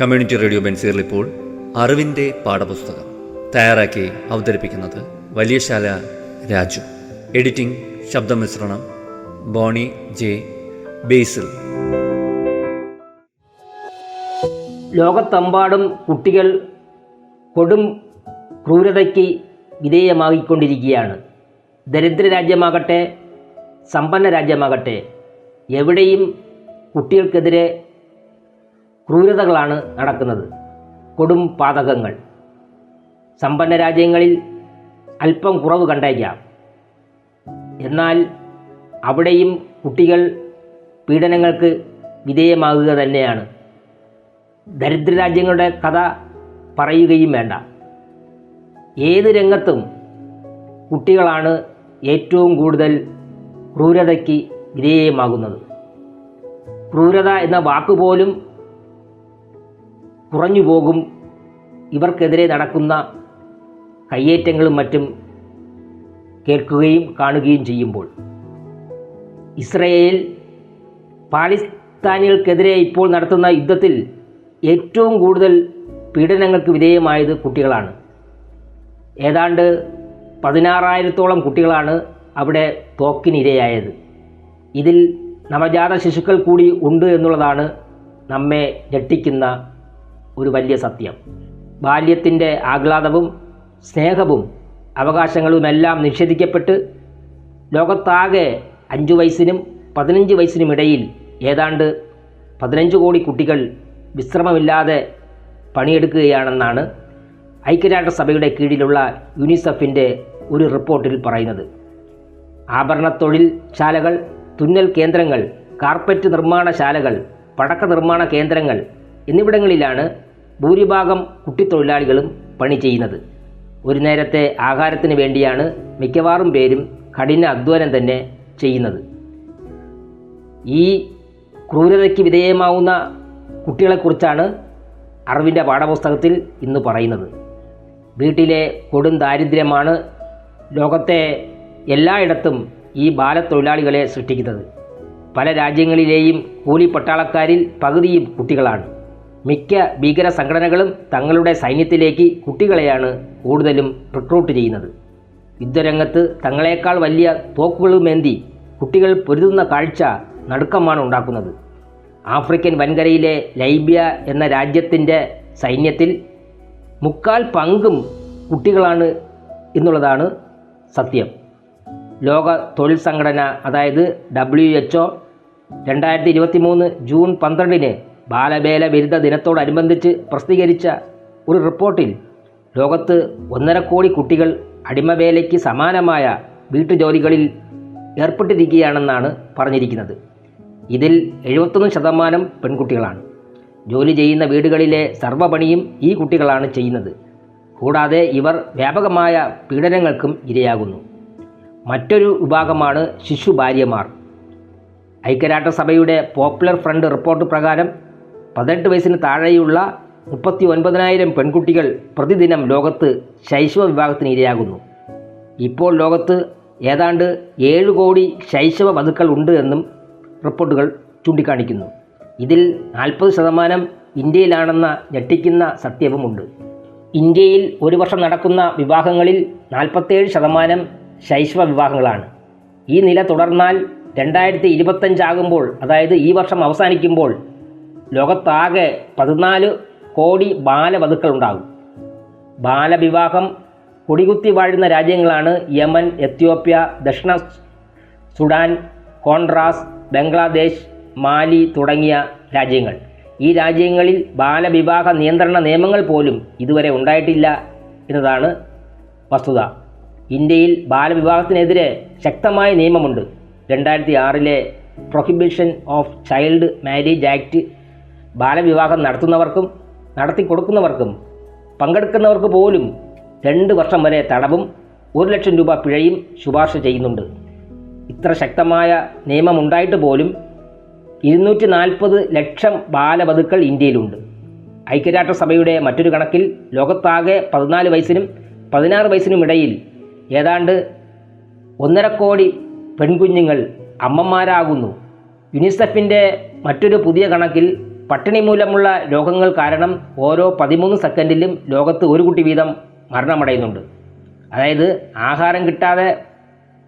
Community radio ബെൻസീറിൽ ഇപ്പോൾ അറിവിന്റെ പാഠപുസ്തകം തയ്യാറാക്കി അവതരിപ്പിക്കുന്നത് വലിയശാല രാജു. എഡിറ്റിംഗ് ശബ്ദമിശ്രണം ബോണി ജെ ബേസിൽ. ലോകത്തെമ്പാടും കുട്ടികൾ കൊടും ക്രൂരതയ്ക്ക് വിധേയമാകിക്കൊണ്ടിരിക്കുകയാണ് ദരിദ്ര രാജ്യമാകട്ടെ സമ്പന്ന രാജ്യമാകട്ടെ എവിടെയും കുട്ടികൾക്കെതിരെ ക്രൂരതകളാണ് നടക്കുന്നത്. കൊടും പാതകങ്ങൾ. സമ്പന്ന രാജ്യങ്ങളിൽ അല്പം കുറവ് കണ്ടേക്കാം. എന്നാൽ അവിടെയും കുട്ടികൾ പീഡനങ്ങൾക്ക് വിധേയമാകുക തന്നെയാണ്. ദരിദ്ര രാജ്യങ്ങളുടെ കഥ പറയുകയും വേണ്ട. ഏത് രംഗത്തും കുട്ടികളാണ് ഏറ്റവും കൂടുതൽ ക്രൂരതയ്ക്ക് വിധേയമാകുന്നത്. ക്രൂരത എന്ന വാക്കുപോലും കുറഞ്ഞു പോകും. ഇവർക്കെതിരെ നടക്കുന്ന കയ്യേറ്റങ്ങളും മറ്റും കേൾക്കുകയും കാണുകയും ചെയ്യുമ്പോൾ ഇസ്രയേൽ പാലിസ്ഥാനികൾക്കെതിരെ ഇപ്പോൾ നടത്തുന്ന യുദ്ധത്തിൽ ഏറ്റവും കൂടുതൽ പീഡനങ്ങൾക്ക് വിധേയമായത് കുട്ടികളാണ്. ഏതാണ്ട് പതിനാറായിരത്തോളം കുട്ടികളാണ് അവിടെ തോക്കിനിരയായത്. ഇതിൽ നവജാത ശിശുക്കൾ കൂടി ഉണ്ട് എന്നുള്ളതാണ് നമ്മെ ഞെട്ടിക്കുന്ന ഒരു വലിയ സത്യം. ബാല്യത്തിന്റെ ആഹ്ലാദവും സ്നേഹവും അവകാശങ്ങളുമെല്ലാം നിഷേധിക്കപ്പെട്ട് ലോകത്താകെ അഞ്ചു വയസ്സിനും പതിനഞ്ച് വയസ്സിനുമിടയിൽ ഏതാണ്ട് പതിനഞ്ച് കോടി കുട്ടികൾ വിശ്രമമില്ലാതെ പണിയെടുക്കുകയാണെന്നാണ് ഐക്യരാഷ്ട്രസഭയുടെ കീഴിലുള്ള യുനിസെഫിന്റെ ഒരു റിപ്പോർട്ടിൽ പറയുന്നത്. ആഭരണ തൊഴിൽ ശാലകൾ തുന്നൽ കേന്ദ്രങ്ങൾ കാർപ്പറ്റ് നിർമ്മാണശാലകൾ പടക്ക നിർമ്മാണ കേന്ദ്രങ്ങൾ എന്നിവിടങ്ങളിലാണ് ഭൂരിഭാഗം കുട്ടിത്തൊഴിലാളികളും പണി ചെയ്യുന്നത്. ഒരു നേരത്തെ ആഹാരത്തിന് വേണ്ടിയാണ് മിക്കവാറും പേരും കഠിന അധ്വാനം തന്നെ ചെയ്യുന്നത്. ഈ ക്രൂരതയ്ക്ക് വിധേയമാവുന്ന കുട്ടികളെക്കുറിച്ചാണ് അറിവിന്റെ പാഠപുസ്തകത്തിൽ ഇന്ന് പറയുന്നത്. വീട്ടിലെ കൊടും ദാരിദ്ര്യമാണ് ലോകത്തെ എല്ലായിടത്തും ഈ ബാലത്തൊഴിലാളികളെ സൃഷ്ടിക്കുന്നത്. പല രാജ്യങ്ങളിലെയും കൂലി പട്ടാളക്കാരിൽ പകുതിയും കുട്ടികളാണ്. മിക്ക ഭീകര സംഘടനകളും തങ്ങളുടെ സൈന്യത്തിലേക്ക് കുട്ടികളെയാണ് കൂടുതലും റിക്രൂട്ട് ചെയ്യുന്നത്. യുദ്ധരംഗത്ത് തങ്ങളെക്കാൾ വലിയ തോക്കുകളുമേന്തി കുട്ടികൾ പൊരുതുന്ന കാഴ്ച നടുക്കമാണ് ഉണ്ടാക്കുന്നത്. ആഫ്രിക്കൻ വൻകരയിലെ ലൈബിയ എന്ന രാജ്യത്തിന്റെ സൈന്യത്തിൽ മുക്കാൽ പങ്കും കുട്ടികളാണ് എന്നുള്ളതാണ് സത്യം. ലോക തൊഴിൽ സംഘടന അതായത് ഡബ്ല്യു എച്ച് ഒ രണ്ടായിരത്തി ഇരുപത്തി മൂന്ന് ജൂൺ പന്ത്രണ്ടിന് ബാലവേല വിരുദ്ധ ദിനത്തോടനുബന്ധിച്ച് പ്രസിദ്ധീകരിച്ച ഒരു റിപ്പോർട്ടിൽ ലോകത്ത് ഒന്നര കോടി കുട്ടികൾ അടിമവേലയ്ക്ക് സമാനമായ വീട്ടുജോലികളിൽ ഏർപ്പെട്ടിരിക്കുകയാണെന്നാണ് പറഞ്ഞിരിക്കുന്നത്. ഇതിൽ എഴുപത്തൊന്ന് ശതമാനം പെൺകുട്ടികളാണ്. ജോലി ചെയ്യുന്ന വീടുകളിലെ സർവപണിയും ഈ കുട്ടികളാണ് ചെയ്യുന്നത്. കൂടാതെ ഇവർ വ്യാപകമായ പീഡനങ്ങൾക്കും ഇരയാകുന്നു. മറ്റൊരു വിഭാഗമാണ് ശിശു ഭാര്യമാർ. ഐക്യരാഷ്ട്രസഭയുടെ പോപ്പുലർ ഫ്രണ്ട് റിപ്പോർട്ട് പ്രകാരം പതിനെട്ട് വയസ്സിന് താഴെയുള്ള മുപ്പത്തി ഒൻപതിനായിരം പെൺകുട്ടികൾ പ്രതിദിനം ലോകത്ത് ശൈശവ വിഭാഗത്തിന് ഇരയാകുന്നു. ഇപ്പോൾ ലോകത്ത് ഏതാണ്ട് ഏഴ് കോടി ശൈശവ വധുക്കൾ ഉണ്ട് എന്നും റിപ്പോർട്ടുകൾ ചൂണ്ടിക്കാണിക്കുന്നു. ഇതിൽ നാൽപ്പത് ശതമാനം ഇന്ത്യയിലാണെന്ന ഞെട്ടിക്കുന്ന സത്യവുമുണ്ട്. ഇന്ത്യയിൽ ഒരു വർഷം നടക്കുന്ന വിവാഹങ്ങളിൽ നാൽപ്പത്തേഴ് ശതമാനം ശൈശവ വിവാഹങ്ങളാണ്. ഈ നില തുടർന്നാൽ രണ്ടായിരത്തി ഇരുപത്തഞ്ചാകുമ്പോൾ അതായത് ഈ വർഷം അവസാനിക്കുമ്പോൾ ലോകത്താകെ പതിനാല് കോടി ബാലവധുക്കൾ ഉണ്ടാകും ബാലവിവാഹം കൊടികുത്തി വാഴുന്ന രാജ്യങ്ങളാണ് യമൻ എത്യോപ്യ ദക്ഷിണ സുഡാൻ കോൺട്രാസ് ബംഗ്ലാദേശ് മാലി തുടങ്ങിയ രാജ്യങ്ങൾ. ഈ രാജ്യങ്ങളിൽ ബാലവിവാഹ നിയന്ത്രണ നിയമങ്ങൾ പോലും ഇതുവരെ ഉണ്ടായിട്ടില്ല എന്നതാണ് വസ്തുത. ഇന്ത്യയിൽ ബാലവിവാഹത്തിനെതിരെ ശക്തമായ നിയമമുണ്ട്. രണ്ടായിരത്തി ആറിലെ prohibition of child marriage act ബാലവിവാഹം നടത്തുന്നവർക്കും നടത്തി കൊടുക്കുന്നവർക്കും പങ്കെടുക്കുന്നവർക്ക് പോലും രണ്ട് വർഷം വരെ തടവും ഒരു ലക്ഷം രൂപ പിഴയും ശുപാർശ ചെയ്യുന്നുണ്ട്. ഇത്ര ശക്തമായ നിയമമുണ്ടായിട്ട് പോലും ഇരുന്നൂറ്റി നാൽപ്പത് ലക്ഷം ബാലവധുക്കൾ ഇന്ത്യയിലുണ്ട്. ഐക്യരാഷ്ട്രസഭയുടെ മറ്റൊരു കണക്കിൽ ലോകത്താകെ പതിനാല് വയസ്സിനും പതിനാറ് വയസ്സിനും ഇടയിൽ ഏതാണ്ട് ഒന്നര കോടി പെൺകുഞ്ഞുങ്ങൾ അമ്മമാരാകുന്നു. യുനിസെഫിന്റെ മറ്റൊരു പുതിയ കണക്കിൽ പട്ടിണി മൂലമുള്ള രോഗങ്ങൾ കാരണം ഓരോ പതിമൂന്ന് സെക്കൻഡിലും ലോകത്ത് ഒരു കുട്ടി വീതം മരണമടയുന്നുണ്ട്. അതായത് ആഹാരം കിട്ടാതെ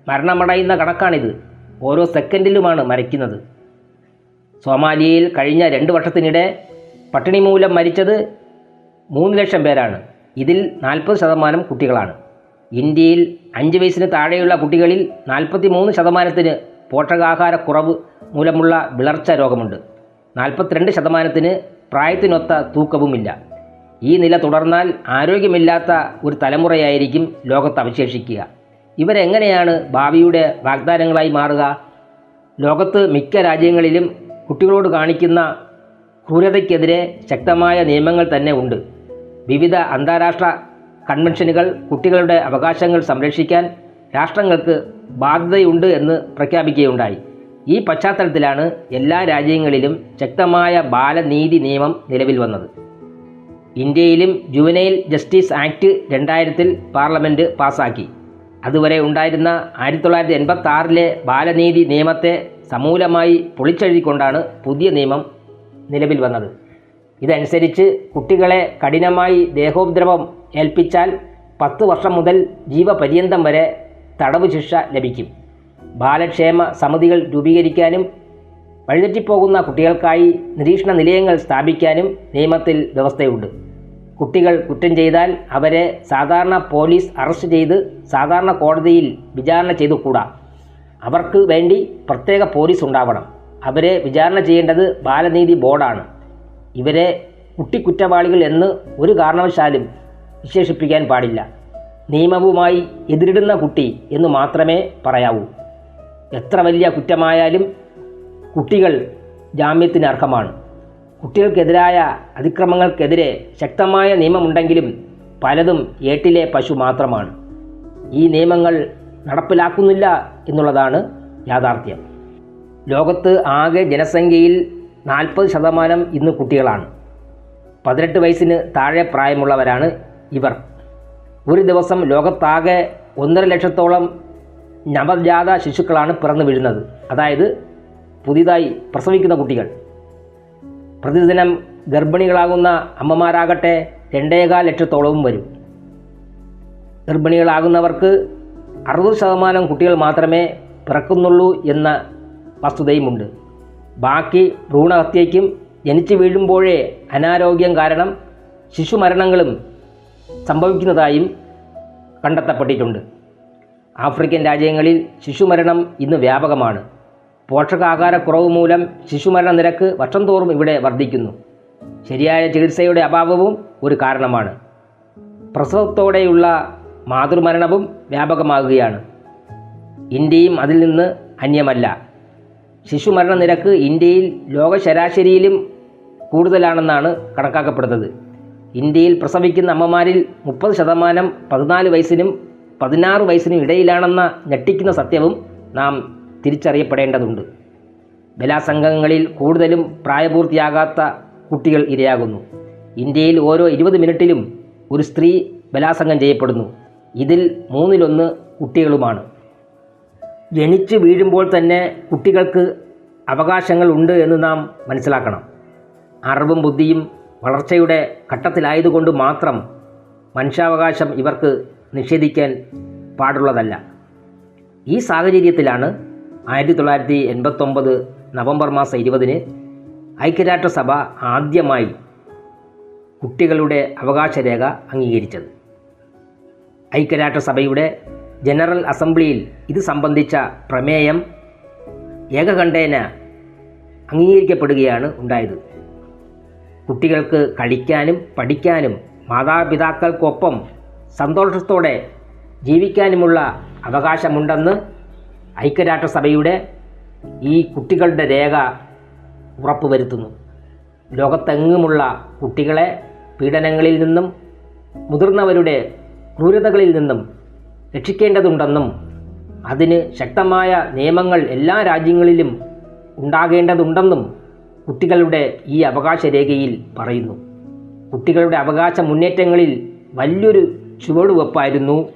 മരണമടയുന്ന കണക്കാണിത്. ഓരോ സെക്കൻഡിലുമാണ് മരിക്കുന്നത്. സോമാലിയയിൽ കഴിഞ്ഞ രണ്ട് വർഷത്തിനിടെ പട്ടിണി മൂലം മരിച്ചത് മൂന്ന് ലക്ഷം പേരാണ്. ഇതിൽ നാൽപ്പത് ശതമാനം കുട്ടികളാണ്. ഇന്ത്യയിൽ അഞ്ച് വയസ്സിന് താഴെയുള്ള കുട്ടികളിൽ നാൽപ്പത്തി മൂന്ന് ശതമാനത്തിന് പോഷകാഹാരക്കുറവ് മൂലമുള്ള വിളർച്ച രോഗമുണ്ട്. നാൽപ്പത്തിരണ്ട് ശതമാനത്തിന് പ്രായത്തിനൊത്ത തൂക്കവുമില്ല. ഈ നില തുടർന്നാൽ ആരോഗ്യമില്ലാത്ത ഒരു തലമുറയായിരിക്കും ലോകത്ത് അവശേഷിക്കുക. ഇവരെങ്ങനെയാണ് ഭാവിയുടെ വാഗ്ദാനങ്ങളായി മാറുക? ലോകത്ത് മിക്ക രാജ്യങ്ങളിലും കുട്ടികളോട് കാണിക്കുന്ന ക്രൂരതയ്ക്കെതിരെ ശക്തമായ നിയമങ്ങൾ തന്നെ ഉണ്ട്. വിവിധ അന്താരാഷ്ട്ര കൺവെൻഷനുകൾ കുട്ടികളുടെ അവകാശങ്ങൾ സംരക്ഷിക്കാൻ രാഷ്ട്രങ്ങൾക്ക് ബാധ്യതയുണ്ട് എന്ന് പ്രഖ്യാപിക്കുകയുണ്ടായി. ഈ പശ്ചാത്തലത്തിലാണ് എല്ലാ രാജ്യങ്ങളിലും ശക്തമായ ബാലനീതി നിയമം നിലവിൽ വന്നത്. ഇന്ത്യയിലും ജുവനൈൽ ജസ്റ്റിസ് ആക്ട് രണ്ടായിരത്തിൽ പാർലമെന്റ് പാസാക്കി. അതുവരെ ഉണ്ടായിരുന്ന ആയിരത്തി തൊള്ളായിരത്തി എൺപത്തി ആറിലെ ബാലനീതി നിയമത്തെ സമൂലമായി പൊളിച്ചെഴുതിക്കൊണ്ടാണ് പുതിയ നിയമം നിലവിൽ വന്നത്. ഇതനുസരിച്ച് കുട്ടികളെ കഠിനമായി ദേഹോപദ്രവം ഏൽപ്പിച്ചാൽ പത്ത് വർഷം മുതൽ ജീവപര്യന്തം വരെ തടവ് ശിക്ഷ ലഭിക്കും. ബാലക്ഷേമ സമിതികൾ രൂപീകരിക്കാനും വഴിതെറ്റിപ്പോകുന്ന കുട്ടികൾക്കായി നിരീക്ഷണ നിലയങ്ങൾ സ്ഥാപിക്കാനും നിയമത്തിൽ വ്യവസ്ഥയുണ്ട്. കുട്ടികൾ കുറ്റം ചെയ്താൽ അവരെ സാധാരണ പോലീസ് അറസ്റ്റ് ചെയ്ത് സാധാരണ കോടതിയിൽ വിചാരണ ചെയ്തുകൂടാ. അവർക്ക് വേണ്ടി പ്രത്യേക പോലീസ് ഉണ്ടാവണം. അവരെ വിചാരണ ചെയ്യേണ്ടത് ബാലനീതി ബോർഡാണ്. ഇവരെ കുട്ടിക്കുറ്റവാളികൾ എന്ന് ഒരു കാരണവശാലും വിശേഷിപ്പിക്കാൻ പാടില്ല. നിയമവുമായി എതിരിടുന്ന കുട്ടി എന്ന് മാത്രമേ പറയാവൂ. എത്ര വലിയ കുറ്റമായാലും കുട്ടികൾ ജാമ്യത്തിന് അർഹമാണ്. കുട്ടികൾക്കെതിരായ അതിക്രമങ്ങൾക്കെതിരെ ശക്തമായ നിയമമുണ്ടെങ്കിലും പലതും ഏട്ടിലെ പശു മാത്രമാണ്. ഈ നിയമങ്ങൾ നടപ്പിലാക്കുന്നില്ല എന്നുള്ളതാണ് യാഥാർത്ഥ്യം. ലോകത്ത് ആകെ ജനസംഖ്യയിൽ നാൽപ്പത് ശതമാനം ഇന്ന് കുട്ടികളാണ്. പതിനെട്ട് വയസ്സിന് താഴെ പ്രായമുള്ളവരാണ് ഇവർ. ഒരു ദിവസം ലോകത്താകെ ഒന്നര ലക്ഷത്തോളം നവജാത ശിശുക്കളാണ് പിറന്നു വീഴുന്നത്. അതായത് പുതിയതായി പ്രസവിക്കുന്ന കുട്ടികൾ. പ്രതിദിനം ഗർഭിണികളാകുന്ന അമ്മമാരാകട്ടെ രണ്ടേകാൽ ലക്ഷത്തോളവും വരും. ഗർഭിണികളാകുന്നവർക്ക് അറുപത് ശതമാനം കുട്ടികൾ മാത്രമേ പിറക്കുന്നുള്ളൂ എന്ന വസ്തുതയുമുണ്ട്. ബാക്കി ഭ്രൂണഹത്യയ്ക്കും ജനിച്ചു വീഴുമ്പോഴേ അനാരോഗ്യം കാരണം ശിശുമരണങ്ങളും സംഭവിക്കുന്നതായും കണ്ടെത്തപ്പെട്ടിട്ടുണ്ട്. ആഫ്രിക്കൻ രാജ്യങ്ങളിൽ ശിശുമരണം ഇന്ന് വ്യാപകമാണ്. പോഷകാഹാരക്കുറവ് മൂലം ശിശുമരണ നിരക്ക് വർഷം തോറും ഇവിടെ വർദ്ധിക്കുന്നു. ശരിയായ ചികിത്സയുടെ അഭാവവും ഒരു കാരണമാണ്. പ്രസവത്തോടെയുള്ള മാതൃമരണവും വ്യാപകമാകുകയാണ്. ഇന്ത്യയും അതിൽ നിന്ന് അന്യമല്ല. ശിശുമരണ നിരക്ക് ഇന്ത്യയിൽ ലോക ശരാശരിയിലും കൂടുതലാണെന്നാണ് കണക്കാക്കപ്പെടുന്നത്. ഇന്ത്യയിൽ പ്രസവിക്കുന്ന അമ്മമാരിൽ മുപ്പത് ശതമാനം പതിനാല് വയസ്സിനും പതിനാറ് വയസ്സിനും ഇടയിലാണെന്ന ഞെട്ടിക്കുന്ന സത്യവും നാം തിരിച്ചറിയപ്പെടേണ്ടതുണ്ട്. ബലാസംഘങ്ങളിൽ കൂടുതലും പ്രായപൂർത്തിയാകാത്ത കുട്ടികൾ ഇരയാകുന്നു. ഇന്ത്യയിൽ ഓരോ ഇരുപത് മിനിറ്റിലും ഒരു സ്ത്രീ ബലാസംഗം ചെയ്യപ്പെടുന്നു. ഇതിൽ മൂന്നിലൊന്ന് കുട്ടികളുമാണ്. ജനിച്ചു വീഴുമ്പോൾ തന്നെ കുട്ടികൾക്ക് അവകാശങ്ങൾ ഉണ്ട് എന്ന് നാം മനസ്സിലാക്കണം. അറിവും ബുദ്ധിയും വളർച്ചയുടെ ഘട്ടത്തിലായതുകൊണ്ട് മാത്രം മനുഷ്യാവകാശം ഇവർക്ക് നിഷേധിക്കാൻ പാടുള്ളതല്ല. ഈ സാഹചര്യത്തിലാണ് ആയിരത്തി തൊള്ളായിരത്തി എൺപത്തൊമ്പത് നവംബർ മാസം ഇരുപതിന് ഐക്യരാഷ്ട്രസഭ ആദ്യമായി കുട്ടികളുടെ അവകാശരേഖ അംഗീകരിച്ചത്. ഐക്യരാഷ്ട്രസഭയുടെ ജനറൽ അസംബ്ലിയിൽ ഇത് സംബന്ധിച്ച പ്രമേയം ഏകകണ്ഠേന അംഗീകരിക്കപ്പെടുകയാണ് ഉണ്ടായത്. കുട്ടികൾക്ക് കളിക്കാനും പഠിക്കാനും മാതാപിതാക്കൾക്കൊപ്പം സന്തോഷത്തോടെ ജീവിക്കാനുമുള്ള അവകാശമുണ്ടെന്ന് ഐക്യരാഷ്ട്രസഭയുടെ ഈ കുട്ടികളുടെ രേഖ ഉറപ്പുവരുത്തുന്നു. ലോകത്തെങ്ങുമുള്ള കുട്ടികളെ പീഡനങ്ങളിൽ നിന്നും മുതിർന്നവരുടെ ക്രൂരതകളിൽ നിന്നും രക്ഷിക്കേണ്ടതുണ്ടെന്നും അതിന് ശക്തമായ നിയമങ്ങൾ എല്ലാ രാജ്യങ്ങളിലും ഉണ്ടാകേണ്ടതുണ്ടെന്നും കുട്ടികളുടെ ഈ അവകാശ രേഖയിൽ പറയുന്നു. കുട്ടികളുടെ അവകാശ മുന്നേറ്റങ്ങളിൽ വലിയൊരു ചുവടുവെപ്പായിരുന്നു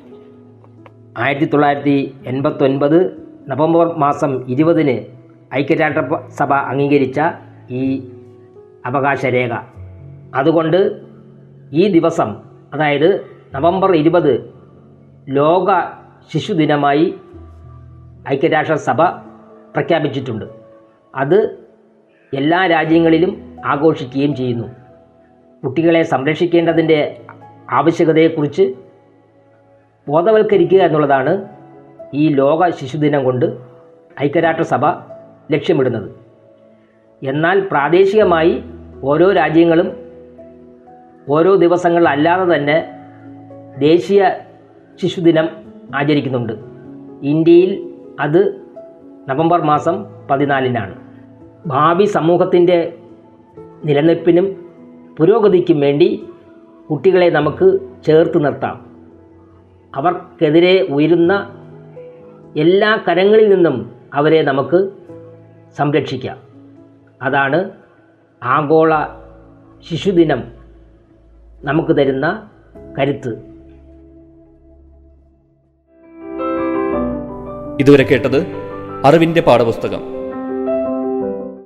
ആയിരത്തി തൊള്ളായിരത്തി എൺപത്തൊൻപത് നവംബർ മാസം ഇരുപതിന് ഐക്യരാഷ്ട്ര സഭ അംഗീകരിച്ച ഈ അവകാശരേഖ. അതുകൊണ്ട് ഈ ദിവസം അതായത് നവംബർ ഇരുപത് ലോക ശിശുദിനമായി ഐക്യരാഷ്ട്രസഭ പ്രഖ്യാപിച്ചിട്ടുണ്ട്. അത് എല്ലാ രാജ്യങ്ങളിലും ആഘോഷിക്കുകയും ചെയ്യുന്നു. കുട്ടികളെ സംരക്ഷിക്കേണ്ടതിന്റെ ആവശ്യകതയെക്കുറിച്ച് ബോധവൽക്കരിക്കുക എന്നുള്ളതാണ് ഈ ലോക ശിശുദിനം കൊണ്ട് ഐക്യരാഷ്ട്രസഭ ലക്ഷ്യമിടുന്നത്. എന്നാൽ പ്രാദേശികമായി ഓരോ രാജ്യങ്ങളും ഓരോ ദിവസങ്ങളിലല്ലാതെ തന്നെ ദേശീയ ശിശുദിനം ആചരിക്കുന്നുണ്ട്. ഇന്ത്യയിൽ അത് നവംബർ മാസം പതിനാലിനാണ്. ഭാവി സമൂഹത്തിന്റെ നിലനിൽപ്പിനും പുരോഗതിക്കും വേണ്ടി കുട്ടികളെ നമുക്ക് ചേർത്ത് നിർത്താം. അവർക്കെതിരെ ഉയരുന്ന എല്ലാ കരങ്ങളിൽ നിന്നും അവരെ നമുക്ക് സംരക്ഷിക്കാം. അതാണ് ആഗോള ശിശുദിനം നമുക്ക് തരുന്ന കരുത്ത്. ഇതുവരെ കേട്ടത് അറിവിന്റെ പാഠപുസ്തകം.